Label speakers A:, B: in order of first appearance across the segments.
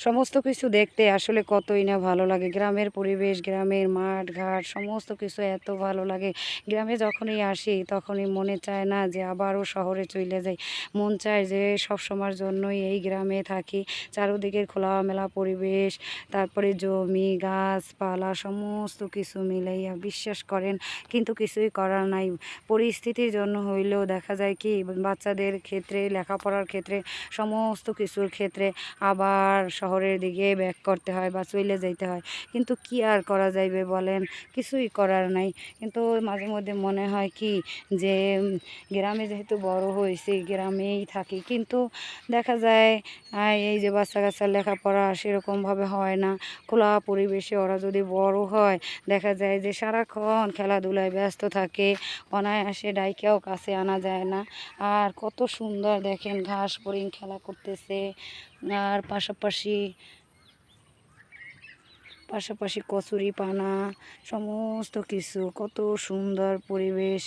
A: সমস্ত কিছু দেখতে আসলে কতই না ভালো লাগে। গ্রামের পরিবেশ, গ্রামের মাঠ ঘাট সমস্ত কিছু এত ভালো লাগে। গ্রামে যখনই আসি তখনই মনে চায় না যে আবারও শহরে চলে যাই। মন চায় যে সব সময়ের জন্যই এই গ্রামে থাকি। চারদিকের খোলামেলা পরিবেশ, তারপরে জমি, গাছপালা, সমস্ত কিছু মিলাইয়া বিশ্বাস করেন, কিন্তু কিছুই করার নাই। পরিস্থিতির জন্য হইলেও দেখা যায় কি, বাচ্চাদের ক্ষেত্রে, লেখাপড়ার ক্ষেত্রে, সমস্ত কিছুর ক্ষেত্রে আবার শহরের দিকে ব্যাক করতে হয় বা চলে যাইতে হয়। কিন্তু কি আর করা যাইবে বলেন? কিছুই করার নাই। কিন্তু মাঝে মধ্যে মনে হয় কি যে গ্রামে যেহেতু বড় হয়েছি গ্রামেই থাকি। কিন্তু দেখা যায় এই যে বাচ্চা কাচ্চার লেখাপড়া সেরকমভাবে হয় না। খোলা পরিবেশে ওরা যদি বড় হয়, দেখা যায় যে সারাক্ষণ খেলাধুলায় ব্যস্ত থাকে। অনায়াসে ডাইকেও কাছে আনা যায় না। আর কত সুন্দর দেখেন ঘাস ফড়িং খেলা করতেছে। আর পাশাপাশি পাশাপাশি কচুরি পানা, সমস্ত কিছু, কত সুন্দর পরিবেশ।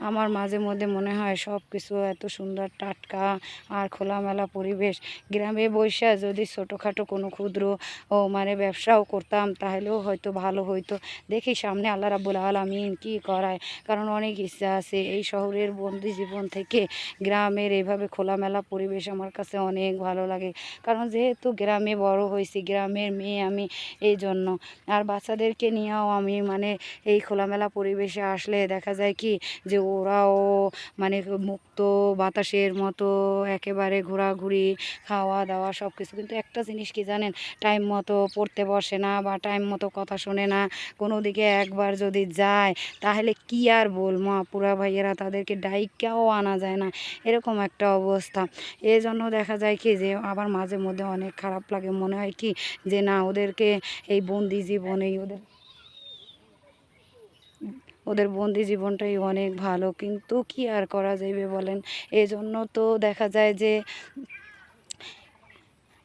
A: আমার মাঝে মধ্যে মনে হয় সব কিছু এত সুন্দর, টাটকা আর খোলামেলা পরিবেশ। গ্রামে বৈশা যদি ছোটোখাটো কোনো ক্ষুদ্র ও মানে ব্যবসাও করতাম, তাহলেও হয়তো ভালো হইতো। দেখি সামনে আল্লাহ রাবুল আলমিন কী করায়। কারণ অনেক ইচ্ছা আছে। এই শহরের বন্দি জীবন থেকে গ্রামের এইভাবে খোলামেলা পরিবেশ আমার কাছে অনেক ভালো লাগে। কারণ যেহেতু গ্রামে বড় হয়েছি, গ্রামের মেয়ে আমি, এই জন্য আর বাচ্চাদেরকে নিয়েও আমি মানে এই খোলামেলা পরিবেশে আসলে দেখা যায় কি যে ওরাও মানে মুক্ত বাতাসের মতো একেবারে ঘোরাঘুরি খাওয়া দাওয়া সব কিছু কিন্তু একটা জিনিস কি জানেন? টাইম মতো পড়তে বসে না বা টাইম মতো কথা শোনে না। কোনো দিকে একবার যদি যায়, তাহলে কি আর বলব? আপুরা, ভাইয়েরা, তাদেরকে ডাইকাও আনা যায় না। এরকম একটা অবস্থা। এই জন্য দেখা যায় কি যে আবার মাঝে মধ্যে অনেক খারাপ লাগে। মনে হয় কি যে না, ওদেরকে এই বন্দি জীবনেই ওদের। ওদের বন্দি জীবনটাই অনেক ভালো, কিন্তু কি আর করা যাইবে বলেন? এজন্য জন্য তো দেখা যায় যে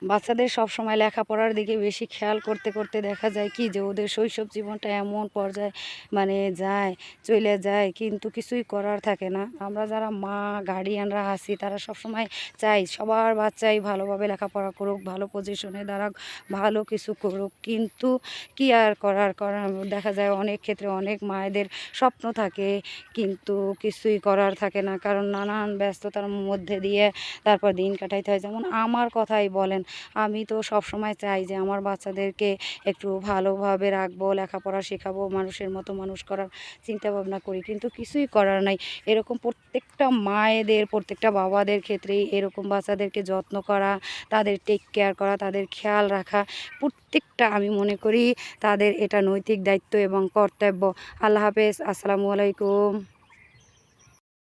A: বাচ্চাদের সব সময় লেখাপড়ার দিকে বেশি খেয়াল করতে করতে দেখা যায় কি যে ওদের শৈশব জীবনটা এমন পর্যায়ে মানে যায়, চলে যায়, কিন্তু কিছুই করার থাকে না। আমরা যারা মা গার্ডিয়ানরা আছি, তারা সব সময় চাই সবার বাচ্চাই ভালোভাবে লেখাপড়া করুক, ভালো পজিশনে দাঁড়াক, ভালো কিছু করুক। কিন্তু কি আর করার? করার দেখা যায় অনেক ক্ষেত্রে অনেক মায়েদের স্বপ্ন থাকে, কিন্তু কিছুই করার থাকে না। কারণ নানান ব্যস্ততার মধ্যে দিয়ে তারপর দিন কাটাইতে হয়। যেমন আমার কথাই বলেন আমি তো সব সময় চাই যে আমার বাচ্চাদেরকে একটু ভালোভাবে রাখব, লেখাপড়া শেখাবো, মানুষের মতো মানুষ করার চিন্তা ভাবনা করি। কিন্তু কিছুই করার নাই। এরকম প্রত্যেকটা মায়েদের, প্রত্যেকটা বাবাদের ক্ষেত্রেই এরকম বাচ্চাদেরকে যত্ন করা, তাদের টেক কেয়ার করা, তাদের খেয়াল রাখা, প্রত্যেকটা আমি মনে করি তাদের এটা নৈতিক দায়িত্ব এবং কর্তব্য। আল্লাহ হাফেজ। আসসালামু আলাইকুম।